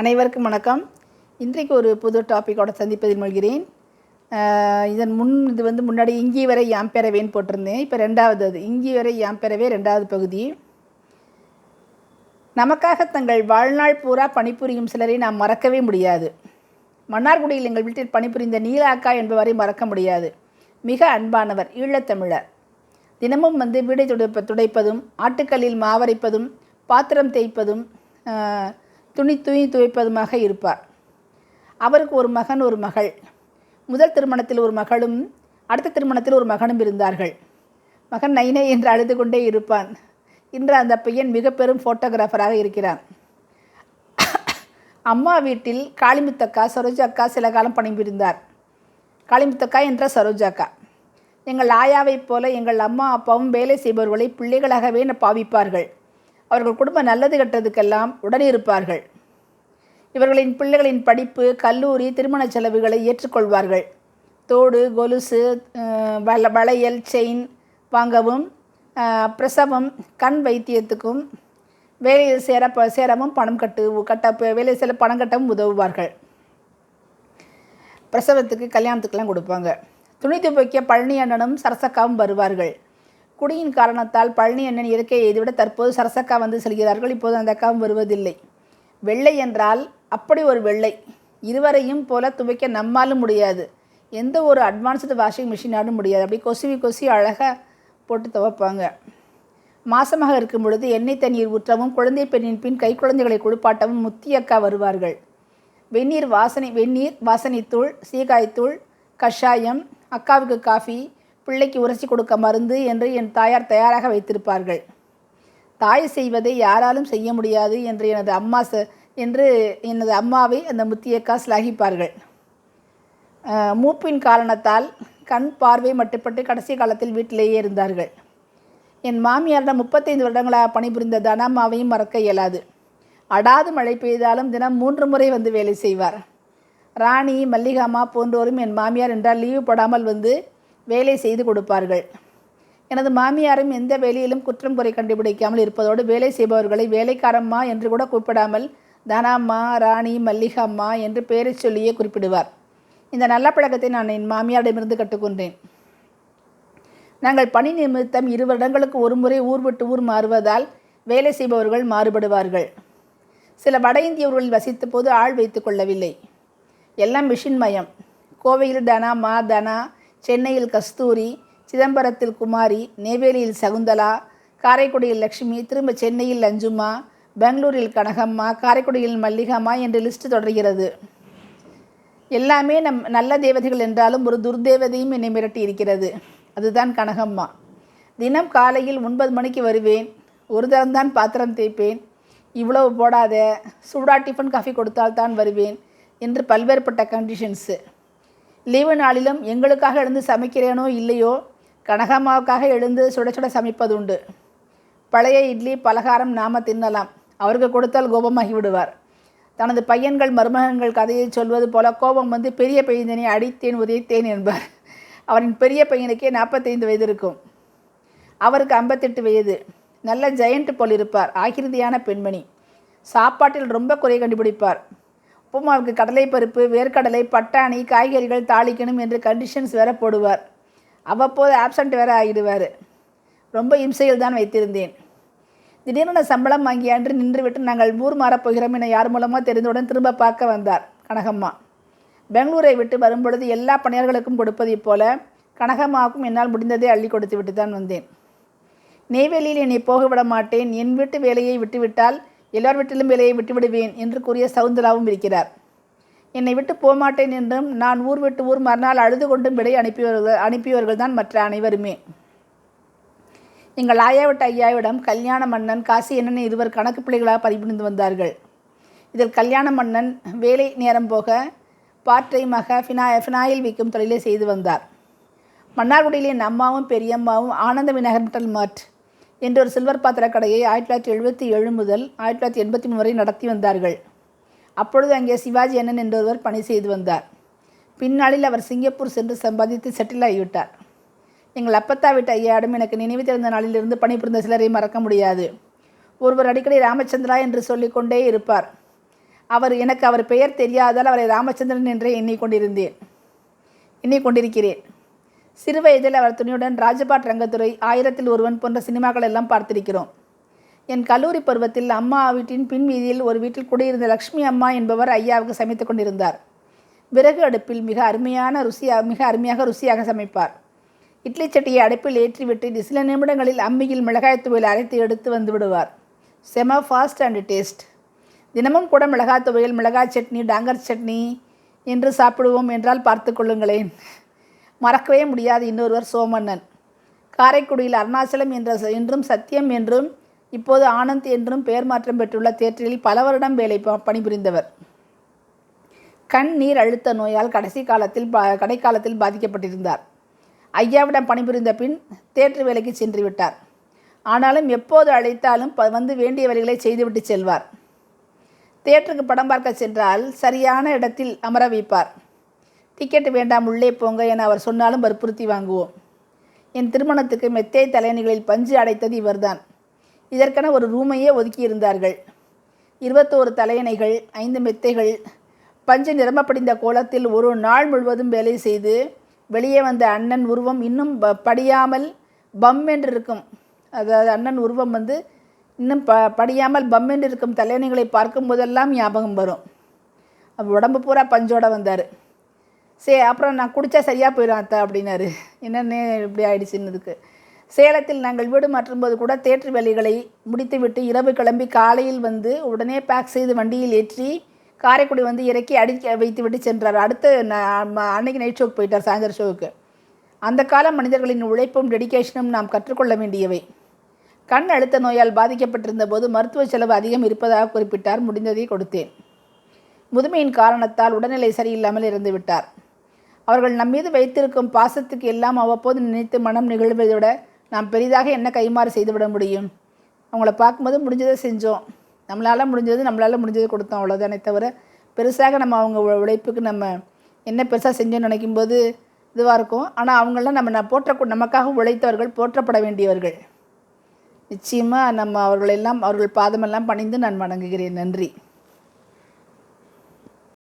அனைவருக்கும் வணக்கம். இன்றைக்கு ஒரு புது டாப்பிக்கோட சந்திப்பதில் மொழ்கிறேன். இதன் முன் இது வந்து முன்னாடி இங்கி வரை யாம் பெறவேன்னு போட்டிருந்தேன். இப்போ ரெண்டாவது அது இங்கி வரை யாம் பெறவே ரெண்டாவது பகுதி. நமக்காக தங்கள் வாழ்நாள் பூரா பணிபுரியும் சிலரை நாம் மறக்கவே முடியாது. மன்னார்குடியில் எங்கள் வீட்டில் பணிபுரிந்த நீலாக்கா என்பவரை மறக்க முடியாது. மிக அன்பானவர் ஈழத்தமிழர். தினமும் வந்து வீடை துடைப்ப துடைப்பதும் ஆட்டுக்கல்லில் மாவரைப்பதும் பாத்திரம் தேய்ப்பதும் துணி துணி துவைப்பதுமாக இருப்பார். அவருக்கு ஒரு மகன் ஒரு மகள். முதல் திருமணத்தில் ஒரு மகளும் அடுத்த திருமணத்தில் ஒரு மகனும் இருந்தார்கள். மகன் நைனே என்று அழுது கொண்டே இருப்பான். இன்று அந்த பையன் மிக பெரும் ஃபோட்டோகிராஃபராக இருக்கிறான். அம்மா வீட்டில் காளிமுத்தக்கா சரோஜாக்கா சில காலம் பணிபுரிந்தார். காளிமுத்தக்கா என்ற சரோஜாக்கா எங்கள் ஆயாவைப் போல எங்கள் அம்மா அப்பாவும் வேலை செய்பவர்களை பிள்ளைகளாகவே பாவிப்பார்கள். அவர்கள் குடும்பம் நல்லது கெட்டதுக்கெல்லாம் உடனிருப்பார்கள். இவர்களின் பிள்ளைகளின் படிப்பு கல்லூரி திருமண செலவுகளை ஏற்றுக்கொள்வார்கள். தோடு கொலுசு வள வளையல் செயின் வாங்கவும் பிரசவம் கண் வைத்தியத்துக்கும் வேலையில் சேர ப- சேரவும் பணம் கட்டு கட்ட வேலை செல்ல பணம் கட்டவும் உதவுவார்கள். பிரசவத்துக்கு கல்யாணத்துக்கெல்லாம் கொடுப்பாங்க. துணி துவைக்க பழனி அண்ணனும் சரசக்காவும் வருவார்கள். குடியின் காரணத்தால் பழனி அண்ணன் இயற்கை எய்துவிட தற்போது சரசக்கா வந்து செல்கிறார்கள். இப்போது அந்த அக்காவும் வருவதில்லை. வெள்ளை என்றால் அப்படி ஒரு வெள்ளை. இருவரையும் போல துவைக்க நம்மாலும் முடியாது. எந்த ஒரு அட்வான்ஸ்டு வாஷிங் மிஷினாலும் முடியாது. அப்படி கொசுவி கொசி அழகாக போட்டு துவைப்பாங்க. மாசமாக இருக்கும் பொழுது எண்ணெய் தண்ணீர் ஊற்றவும் குழந்தை பெண்ணின் பின் கை குழந்தைகளை குளிப்பாட்டவும் முத்தி அக்கா வருவார்கள். வெந்நீர் வாசனை வெந்நீர் வாசனைத்தூள் சீகாய்த்தூள் கஷாயம் அக்காவுக்கு காஃபி பிள்ளைக்கு உரசி கொடுக்க மருந்து என்று என் தாயார் தயாராக வைத்திருப்பார்கள். தாய் செய்வதை யாராலும் செய்ய முடியாது என்று எனது அம்மா ச என்று எனது அம்மாவை அந்த முத்தியக்கா சிலாகிப்பார்கள். மூப்பின் காரணத்தால் கண் பார்வை மட்டுப்பட்டு கடைசி காலத்தில் வீட்டிலேயே இருந்தார்கள். என் மாமியாரிடம் முப்பத்தைந்து வருடங்களாக பணிபுரிந்த தனம்மாவையும் மறக்க இயலாது. அடாது மழை பெய்தாலும் தினம் மூன்று முறை வந்து வேலை செய்வார். ராணி மல்லிகாமா போன்றோரும் என் மாமியார் என்றால் லீவு போடாமல் வந்து வேலை செய்து கொடுப்பார்கள். எனது மாமியாரும் எந்த வேலையிலும் குற்றம் குறை கண்டுபிடிக்காமல் இருப்பதோடு வேலை செய்பவர்களை வேலைக்காரம்மா என்று கூட கூப்பிடாமல் தனாம்மா ராணி மல்லிகாம்மா என்று பெயரைச் சொல்லியே குறிப்பிடுவார். இந்த நல்ல பழக்கத்தை நான் என் மாமியாரிடமிருந்து கற்றுக்கொண்டேன். நாங்கள் பணி நிமித்தம் இரு வருடங்களுக்கு ஒரு முறை ஊர் விட்டு ஊர் மாறுவதால் வேலை செய்பவர்கள் மாறுபடுவார்கள். சில வட இந்தியவர்களில் வசித்த போது ஆள் வைத்து கொள்ளவில்லை. எல்லாம் மிஷின் மயம். கோவையில் தனா மா தனா சென்னையில் கஸ்தூரி சிதம்பரத்தில் குமாரி நெய்வேலியில் சகுந்தலா காரைக்குடியில் லக்ஷ்மி திரும்ப சென்னையில் லஞ்சுமா பெங்களூரில் கனகம்மா காரைக்குடியில் மல்லிகாமா என்று லிஸ்ட் தொடர்கிறது. எல்லாமே நம் நல்ல தேவதைகள் என்றாலும் ஒரு துர்தேவதையும் என்னை மிரட்டி இருக்கிறது. அதுதான் கனகம்மா. தினம் காலையில் ஒன்பது மணிக்கு வருவேன். ஒரு தரம்தான் பாத்திரம் தேய்ப்பேன். இவ்வளவு போடாத. சூடா டிஃபன் காஃபி கொடுத்தால் தான் வருவேன். என்று பல்வேறுபட்ட கண்டிஷன்ஸு லீவு நாளிலும் எங்களுக்காக எழுந்து சமைக்கிறேனோ இல்லையோ கனகாமாவுக்காக எழுந்து சுட சுட சமைப்பதுண்டு. பழைய இட்லி பலகாரம் நாம தின்னலாம். அவருக்கு கொடுத்தால் கோபமாகி விடுவார். தனது பையன்கள் மருமகங்கள் கதையை சொல்வது போல கோபம் வந்து பெரிய பையனை அடித்தேன் உதைத்தேன் என்பார். அவரின் பெரிய பையனுக்கே நாற்பத்தைந்து வயது இருக்கும் அவருக்கு ஐம்பத்தெட்டு வயது. நல்ல ஜெயண்ட் போல் இருப்பார். ஆகிருதியான பெண்மணி. சாப்பாட்டில் ரொம்ப குறை கண்டுபிடிப்பார். உப்புமாவுக்கு கடலை பருப்பு வேர்க்கடலை பட்டாணி காய்கறிகள் தாளிக்கணும் என்று கண்டிஷன்ஸ் வேற போடுவார். அவ்வப்போது ஆப்சண்ட் வேற ஆகிடுவார். ரொம்ப இம்சையில் தான் வைத்திருந்தேன். திடீரென சம்பளம் வாங்கி அன்று நின்றுவிட்டு நாங்கள் ஊர் மாறப் போகிறோம் என யார் மூலமாக தெரிந்தவுடன் திரும்ப பார்க்க வந்தார் கனகம்மா. பெங்களூரை விட்டு வரும்பொழுது எல்லா பணியாளர்களுக்கும் கொடுப்பதைப் போல கனகம்மாவுக்கும் என்னால் முடிந்ததை அள்ளி கொடுத்து விட்டு தான் வந்தேன். நெய்வேலியில் என்னை போக விட மாட்டேன். என் வீட்டு வேலையை விட்டுவிட்டால் எல்லார் வீட்டிலும் வேலையை விட்டுவிடுவேன் என்று கூறிய சவுந்தராவும் இருக்கிறார். என்னை விட்டு போமாட்டேன் என்றும் நான் ஊர் விட்டு ஊர் மறுநாள் அழுது கொண்டும் விடை அனுப்பியவர்கள் அனுப்பியவர்கள் தான் மற்ற அனைவருமே. எங்கள் ஆயாவிட்ட ஐயாவிடம் கல்யாண மன்னன் காசி என்னென்ன இருவர் கணக்கு பிள்ளைகளாக பணிபுரிந்து வந்தார்கள். இதில் கல்யாண மன்னன் வேலை நேரம் போக பார்ட் டைமாக ஃபினா ஃபினாயில் விற்கும் தொழிலை செய்து வந்தார். மன்னார்குடியில் என் அம்மாவும் பெரியம்மாவும் ஆனந்த விநாயகர் மார்ட் என்ற ஒரு சில்வர் பாத்திர கடையை ஆயிரத்தி தொள்ளாயிரத்தி எழுபத்தி ஏழு முதல் ஆயிரத்தி தொள்ளாயிரத்தி எண்பத்தி மூணு வரை நடத்தி வந்தார்கள். அப்பொழுது அங்கே சிவாஜி அண்ணன் என்றொருவர் பணி செய்து வந்தார். பின்னாளில் அவர் சிங்கப்பூர் சென்று சம்பாதித்து செட்டில் ஆகிவிட்டார். எங்கள் அப்பத்தா வீட்டு ஐயாடும் எனக்கு நினைவு தெரிந்த நாளிலிருந்து பணிபுரிந்த சிலரை மறக்க முடியாது. ஒருவர் அடிக்கடி ராமச்சந்திரா என்று சொல்லிக்கொண்டே இருப்பார். அவர் எனக்கு அவர் பெயர் தெரியாதால் அவரை ராமச்சந்திரன் என்றே எண்ணிக்கொண்டிருந்தேன் எண்ணிக்கொண்டிருக்கிறேன் சிறு வயதில் அவர் துணியுடன் ராஜபாட் ரங்கத்துறை ஆயிரத்தில் ஒருவன் போன்ற சினிமாக்கள் எல்லாம் பார்த்திருக்கிறோம். என் கல்லூரி பருவத்தில் அம்மா வீட்டின் பின் வீதியில் ஒரு வீட்டில் குடியிருந்த லக்ஷ்மி அம்மா என்பவர் ஐயாவுக்கு சமைத்து கொண்டிருந்தார். விறகு அடுப்பில் மிக அருமையான ருசியாக மிக அருமையாக ருசியாக சமைப்பார். இட்லி சட்டியை அடுப்பில் ஏற்றிவிட்டு சில நிமிடங்களில் அம்மியில் மிளகாய் துவையில் அரைத்து எடுத்து வந்து விடுவார். செம ஃபாஸ்ட் அண்ட் டேஸ்ட் தினமும் கூட மிளகாய் துவையில் மிளகாய் சட்னி டாங்கர் சட்னி என்று சாப்பிடுவோம் என்றால் பார்த்து கொள்ளுங்களேன். மறக்கவே முடியாது இன்னொருவர் சோமன்னன் காரைக்குடியில் அருணாச்சலம் என்ற என்றும் சத்தியம் என்றும் இப்போது ஆனந்த் என்றும் பெயர் மாற்றம் பெற்றுள்ள தேட்டரில் பல வருடம் வேலை பணிபுரிந்தவர். கண் நீர் அழுத்த நோயால் கடைசி காலத்தில் பா கடைக்காலத்தில் பாதிக்கப்பட்டிருந்தார். ஐயாவிடம் பணிபுரிந்த பின் தேட்டர் வேலைக்கு சென்று விட்டார். ஆனாலும் எப்போது அழைத்தாலும் ப வந்து வேண்டிய வேலைகளை செய்துவிட்டு செல்வார். தேட்டருக்கு படம் பார்க்க சென்றால் சரியான இடத்தில் அமர வைப்பார். டிக்கெட் வேண்டாம் உள்ளே போங்க என அவர் சொன்னாலும் வற்புறுத்தி வாங்குவோம். என் திருமணத்துக்கு மெத்தை தலையணிகளில் பஞ்சு அடைத்தது இவர்தான். இதற்கென ஒரு ரூமையே ஒதுக்கி இருந்தார்கள் இருபத்தோரு தலையணைகள் ஐந்து மெத்தைகள் பஞ்சு நிரம்பப்படிந்த கோலத்தில் ஒரு நாள் முழுவதும் வேலை செய்து வெளியே வந்த அண்ணன் உருவம் இன்னும் ப படியாமல் பம் என்று இருக்கும் அதாவது அண்ணன் உருவம் வந்து இன்னும் ப படியாமல் பம் என்று இருக்கும் தலையணைகளை பார்க்கும் போதெல்லாம் ஞாபகம் வரும். உடம்பு பூரா பஞ்சோட வந்தார். சரி அப்புறம் நான் குடித்தா சரியாக போயிடும் அத்தை அப்படின்னாரு. என்னென்ன இப்படி ஆயிடுச்சுன்னதுக்கு சேலத்தில் நாங்கள் வீடு மாற்றும்போது கூட தேற்று வேலைகளை முடித்துவிட்டு இரவு கிளம்பி காலையில் வந்து உடனே பேக் செய்து வண்டியில் ஏற்றி காரைக்குடி வந்து இறக்கி அடிக்க வைத்து விட்டு சென்றார். அடுத்து அன்னைக்கு நைட் ஷோக்கு போயிட்டார் சாயந்தர ஷோவுக்கு அந்த கால மனிதர்களின் உழைப்பும் டெடிக்கேஷனும் நாம் கற்றுக்கொள்ள வேண்டியவை. கண் அழுத்த நோயால் பாதிக்கப்பட்டிருந்த போது மருத்துவ செலவு அதிகம் இருப்பதாக குறிப்பிட்டார். முடிந்ததை கொடுத்தேன். முதுமையின் காரணத்தால் உடல்நிலை சரியில்லாமல் இறந்துவிட்டார். அவர்கள் நம் மீது வைத்திருக்கும் பாசத்துக்கு எல்லாம் அவ்வப்போது நினைத்து மனம் நிகழ்வதை விட நாம் பெரிதாக என்ன கைமாறு செய்துவிட முடியும்? அவங்கள பார்க்கும்போது முடிஞ்சதை செஞ்சோம். நம்மளால் முடிஞ்சது நம்மளால் முடிஞ்சது கொடுத்தோம் அவ்வளோதானே தவிர பெருசாக நம்ம அவங்க உழைப்புக்கு நம்ம என்ன பெருசாக செஞ்சோன்னு நினைக்கும்போது இதுவாக இருக்கும். ஆனால் அவங்களாம் நம்ம நான் போற்ற நமக்காக உழைத்தவர்கள் போற்றப்பட வேண்டியவர்கள். நிச்சயமாக நம்ம அவர்களெல்லாம் அவர்கள் பாதமெல்லாம் பணிந்து நான் வணங்குகிறேன். நன்றி.